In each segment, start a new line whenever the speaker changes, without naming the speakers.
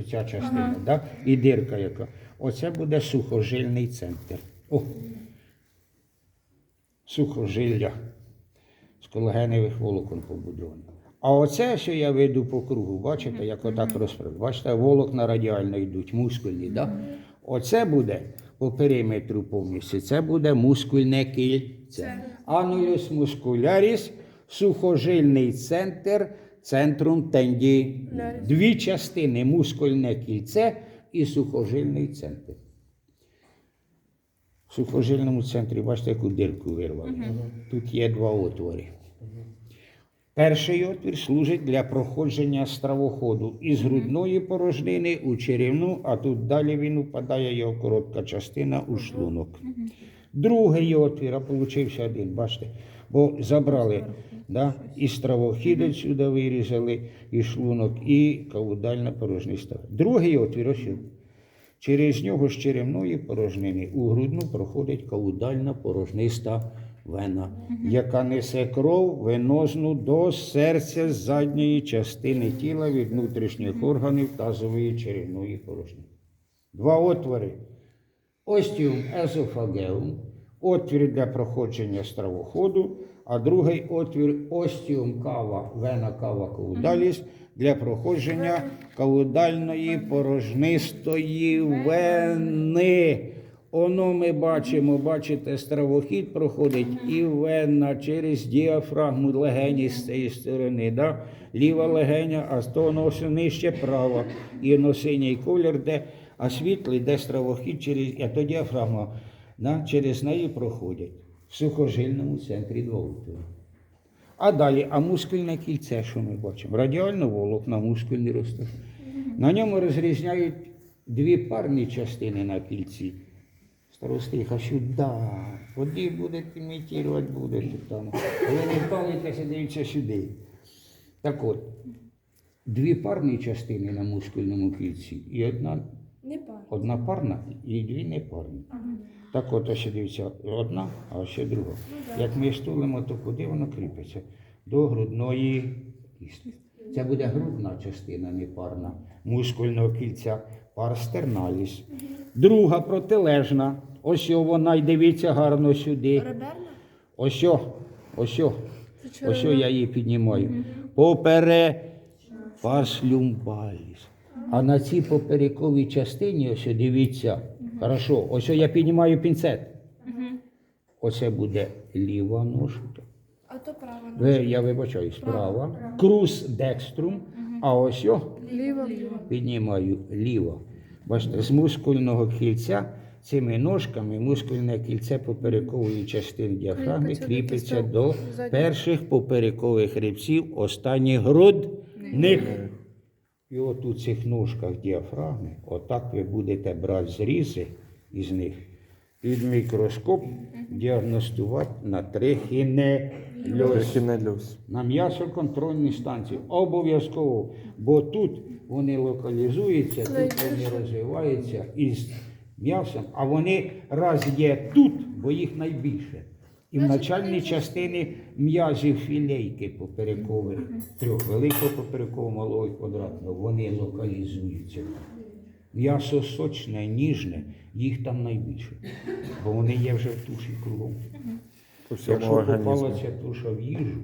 ось ця частина, да? і дирка яка. Оце буде сухожильний центр. О! Сухожилля з колагенових волокон побудовані. А оце, що я веду по кругу, бачите, як отак розправляю. Бачите, волокна радіально йдуть, мускульні. Да? Оце буде по периметру повністю, це буде мускульне кільце. Анулюс мускуляріс, сухожильний центр, центрум тенді. Дві частини мускульне кільце і сухожильний центр. В сухожильному центрі, бачите, яку дирку вирвали. Тут є два отвори. Перший отвір служить для проходження стравоходу із грудної порожнини у черевну, а тут далі він упадає його коротка частина у шлунок. Другий отвір, а получився один, бачите, бо забрали да, і стравохід отсюди вирізали, і шлунок, і каудальна порожниста. Другий отвір ось. Через нього з черевної порожнини у грудну проходить каудальна порожниста вена, яка несе кров венозну до серця задньої частини тіла від внутрішніх органів тазової черевної порожнини. Два отвори. Остіум езофагеум, отвір для проходження стравоходу, а другий отвір остіум кава, вена кава каудаліс для проходження каудальної порожнистої вени. Оно ми бачимо, бачите, стравохід проходить і вена через діафрагму легені з цієї сторони. Да? Ліва легеня, а того носу нижче права. І на синій колір, де, а світлий, де стравохід через, а то діафрагма. Да? Через неї проходять в сухожильному центрі два. А далі, а мускульне кільце, що ми бачимо? Радіально волокна, мускульні рости. На ньому розрізняють дві парні частини на кільці. Старостиха, сюди. Води будете імітувати, будете там. Але не палитеся, дивіться сюди. Так от, дві парні частини на мускульному кільці і одна,
Не пар.
одна парна і дві непарні. Так от, ось дивіться, одна, а ще друга. Як ми стулимо, то куди воно кріпиться? До грудної кістки. Це буде грудна частина, не парна, мускульного кільця, парстерналіс. Друга протилежна. Ось вона, й дивіться гарно сюди.
Реберна?
Ось, ось, ось о я її піднімаю. Попере пас люмбаліс. А на цій поперековій частині, ось дивіться, хорошо, ось я піднімаю пінцет. Оце буде ліва ножка.
А то права.
Ви, я вибачаю, справа. Крус декструм, а ось о,
Ліва.
Піднімаю ліво. Бачите, з мускульного кільця цими ножками мускульне кільце поперекової частини діафрагми
Кріпиться до
перших поперекових хребців останніх грудних. І от у цих ножках діафрагми, отак ви будете брати зрізи із них під мікроскоп діагностувати на трихінельоз
Трихінельоз.
на м'ясоконтрольній станції. Обов'язково. Бо тут вони локалізуються, тут вони розвиваються із м'ясом, а вони раз є тут, бо їх найбільше. І в начальній частині м'язів філейки поперекових, трьох великого поперекового, малого і квадратного, вони локалізуються. М'ясо сочне, ніжне, їх там найбільше, бо вони є вже в туші кругом. Якщо попала ця туша в їжу,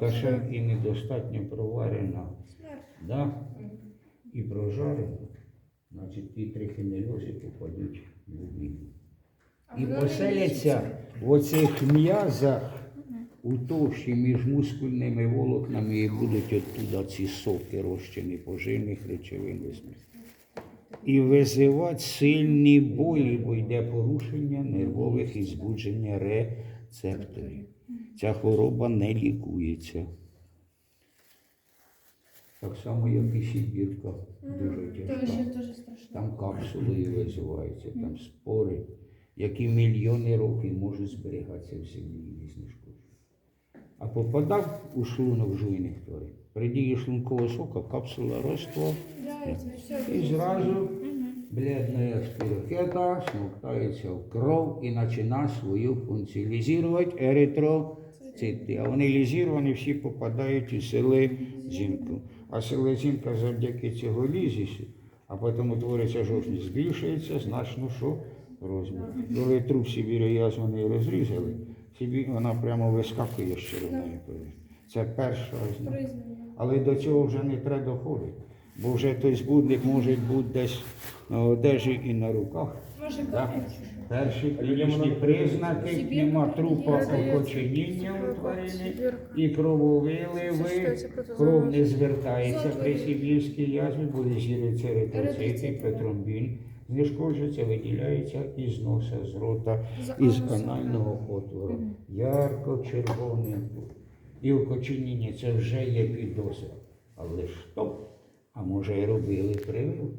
Та
ще і недостатньо проварена, да? і прожарена, значить ті трихінельози попадуть в обід. І поселяться в оцих м'язах у товщі між мускульними волокнами і будуть оттуда ці соки розчини поживних речовин. І визивати сильні болі, бо йде порушення нервових і збудження рецепторів. Ця хвороба не лікується. Так само, як і сідірка, дуже тяжка. Там капсули визиваються, там спори, які мільйони років можуть зберігатися в землі і не. А попадав у шлунок жуйних тварин. При дії шлункового сока капсула розтворюється. І зразу бледна спірохета смоктається в кров і починає свою функцію лізувати еритроцити. А вони лізіровані всі попадають у селезінку. А селезінка завдяки цього лізісу а потім утворюється жовчність, збільшується значно що розмір. Коли труп Сибірі язваний розрізали, собі вона прямо вискакує з червоної поверхні. Це перша ознака. Але до цього вже не треба доходити, бо вже той збудник може бути десь на одежі і на руках.
Може,
Так. Перші клінічні признаки, нема трупа окоченіння у тварини
Сибірка.
і крововиливи, кров не звертається при сибірській язві, буде зіриться еритроцити,
Еритроцити,
петромбін, знешкоджується, виділяється із носа, з рота, із
канального
анального отвору, ярко-червоним. І окоченіння це вже є підозра. Але ж то, а може й робили прививку.